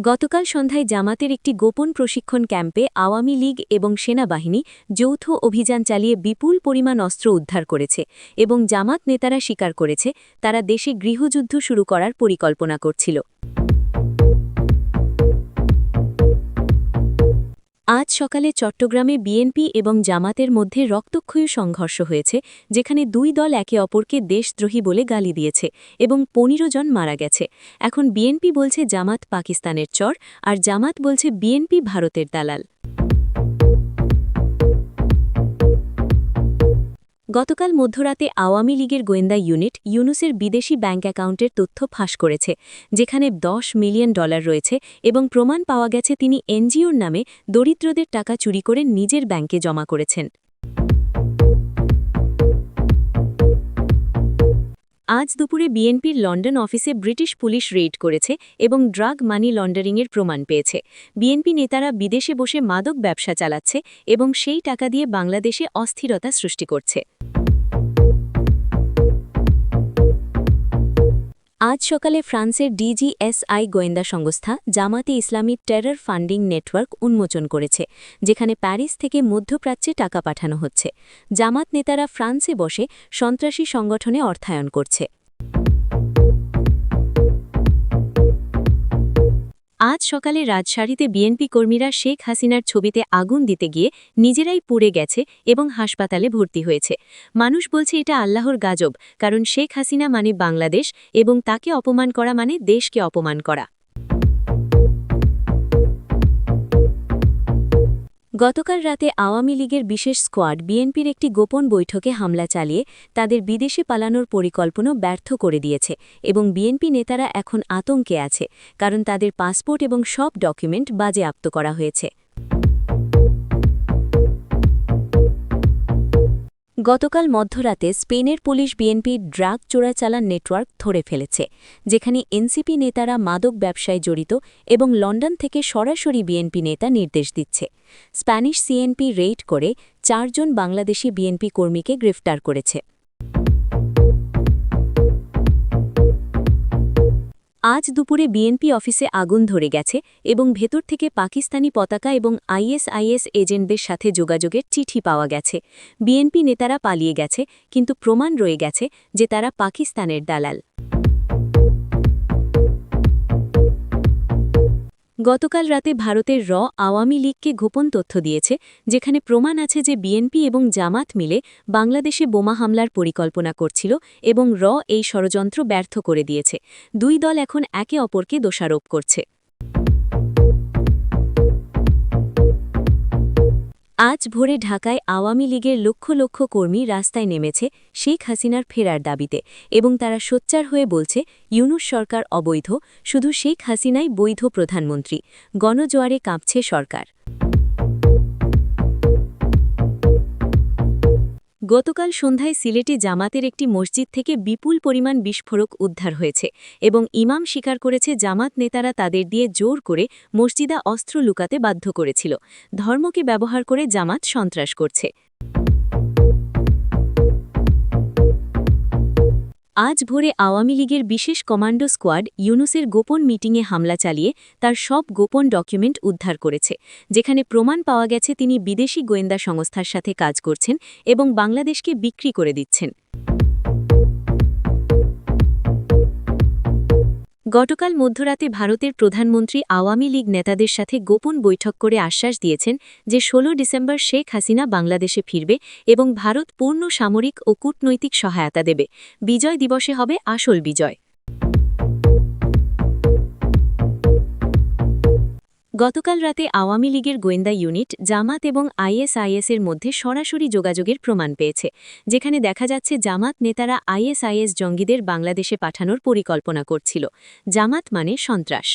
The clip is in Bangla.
গতকাল সন্ধ্যায় জামাতের একটি গোপন প্রশিক্ষণ ক্যাম্পে আওয়ামী লীগ এবং সেনাবাহিনী যৌথ অভিযান চালিয়ে বিপুল পরিমাণ অস্ত্র উদ্ধার করেছে এবং জামাত নেতারা স্বীকার করেছে, তারা দেশে গৃহযুদ্ধ শুরু করার পরিকল্পনা করছিল। আজ সকালে চট্টগ্রামে বিএনপি এবং জামাতের মধ্যে রক্তক্ষয়ী সংঘর্ষ হয়েছে, যেখানে দুই দল একে অপরকে দেশদ্রোহী বলে গালি দিয়েছে এবং পনেরো জন মারা গেছে। এখন বিএনপি বলছে জামাত পাকিস্তানের চর, আর জামাত বলছে বিএনপি ভারতের দালাল। গতকাল মধ্যরাতে আওয়ামী লীগের গোয়েন্দা ইউনিট ইউনুসের বিদেশি ব্যাংক অ্যাকাউন্টের তথ্য ফাঁস করেছে, যেখানে ১০ মিলিয়ন ডলার রয়েছে এবং প্রমাণ পাওয়া গেছে তিনি এনজিওর নামে দরিদ্রদের টাকা চুরি করে নিজের ব্যাংকে জমা করেছেন। আজ দুপুরে বিএনপির লন্ডন অফিসে ব্রিটিশ পুলিশ রেড করেছে এবং ড্রাগ মানি লন্ডারিংয়ের প্রমাণ পেয়েছে। বিএনপি নেতারা বিদেশে বসে মাদক ব্যবসা চালাচ্ছে এবং সেই টাকা দিয়ে বাংলাদেশে অস্থিরতা সৃষ্টি করছে। আজ সকালে ফ্রান্সের ডিজিএসআই গোয়েন্দা সংস্থা জামাতে ইসলামী টেরর ফান্ডিং নেটওয়ার্ক উন্মোচন করেছে, যেখানে প্যারিস থেকে মধ্যপ্রাচ্যে টাকা পাঠানো হচ্ছে। জামাত নেতারা ফ্রান্সে বসে সন্ত্রাসী সংগঠনে অর্থায়ন করছে। আজ সকালে রাজশাড়িতে বিএনপি কর্মীরা শেখ হাসিনার ছবিতে আগুন দিতে গিয়ে নিজেরাই পুড়ে গেছে এবং হাসপাতালে ভর্তি হয়েছে। মানুষ বলছে এটা আল্লাহর গাজব, কারণ শেখ হাসিনা মানে বাংলাদেশ এবং তাকে অপমান করা মানে দেশকে অপমান করা। গতকাল রাতে আওয়ামী লীগের বিশেষ স্কোয়াড বিএনপির একটি গোপন বৈঠকে হামলা চালিয়ে তাদের বিদেশে পালানোর পরিকল্পনা ব্যর্থ করে দিয়েছে এবং বিএনপি নেতারা এখন আতঙ্কে আছে, কারণ তাদের পাসপোর্ট এবং সব ডকুমেন্ট বাজেয়াপ্ত করা হয়েছে। গতকাল মধ্যরাতে স্পেনের পুলিশ বিএনপি ড্রাগ চোরাচালান নেটওয়ার্ক ধরে ফেলেছে, যেখানে এনসিপি নেতারা মাদক ব্যবসায় জড়িত এবং লন্ডন থেকে সরাসরি বিএনপি নেতা নির্দেশ দিচ্ছে। স্প্যানিশ সিএনপি রেইড করে চারজন বাংলাদেশি বিএনপি কর্মীকে গ্রেফতার করেছে। আজ দুপুরে বিএনপি অফিসে আগুন ধরে গেছে এবং ভেতর থেকে পাকিস্তানি পতাকা এবং আইএসআইএস এজেন্টদের সাথে যোগাযোগের চিঠি পাওয়া গেছে। বিএনপি নেতারা পালিয়ে গেছে, কিন্তু প্রমাণ রয়ে গেছে যে তারা পাকিস্তানের দালাল। গতকাল রাতে ভারতের র আওয়ামী লীগকে গোপন তথ্য দিয়েছে, যেখানে প্রমাণ আছে যে বিএনপি এবং জামাত মিলে বাংলাদেশে বোমা হামলার পরিকল্পনা করছিল এবং র এই ষড়যন্ত্র ব্যর্থ করে দিয়েছে। দুই দল এখন একে অপরকে দোষারোপ করছে। আজ ভোরে ঢাকায় আওয়ামী লীগের লক্ষ লক্ষ কর্মী রাস্তায় নেমেছে শেখ হাসিনার ফেরার দাবিতে এবং তারা সোচ্চার হয়ে বলছে, ইউনুস সরকার অবৈধ, শুধু শেখ হাসিনাই বৈধ প্রধানমন্ত্রী, গণজোয়ারে কাঁপছে সরকার। গতকাল সন্ধ্যায় সিলেটে জামাতের একটি মসজিদ থেকে বিপুল পরিমাণ বিস্ফোরক উদ্ধার হয়েছে এবং ইমাম স্বীকার করেছে জামাত নেতারা তাদের দিয়ে জোর করে মসজিদা অস্ত্র লুকাতে বাধ্য করেছিল। ধর্মকে ব্যবহার করে জামাত সন্ত্রাস করছে। আজ ভোরে আওয়ামী লীগের বিশেষ কমান্ডো স্কোয়াড ইউনুসের গোপন মিটিংয়ে হামলা চালিয়ে তার সব গোপন ডকুমেন্ট উদ্ধার করেছে, যেখানে প্রমাণ পাওয়া গেছে তিনি বিদেশি গোয়েন্দা সংস্থার সাথে কাজ করছেন এবং বাংলাদেশকে বিক্রি করে দিচ্ছেন। গতকাল মধ্যরাতে ভারতের প্রধানমন্ত্রী আওয়ামী লীগ নেতাদের সাথে গোপন বৈঠক করে আশ্বাস দিয়েছেন যে ১৬ ডিসেম্বর শেখ হাসিনা বাংলাদেশে ফিরবে এবং ভারত পূর্ণ সামরিক ও কূটনৈতিক সহায়তা দেবে। বিজয় দিবসে হবে আসল বিজয়। গতকাল রাতে আওয়ামী লীগের গোয়েন্দা ইউনিট, জামাত এবং আইএসআইএসের মধ্যে সরাসরি যোগাযোগের প্রমাণ পেয়েছে, যেখানে দেখা যাচ্ছে জামাত নেতারা আইএসআইএস জঙ্গিদের বাংলাদেশে পাঠানোর পরিকল্পনা করছিল। জামাত মানে সন্ত্রাস।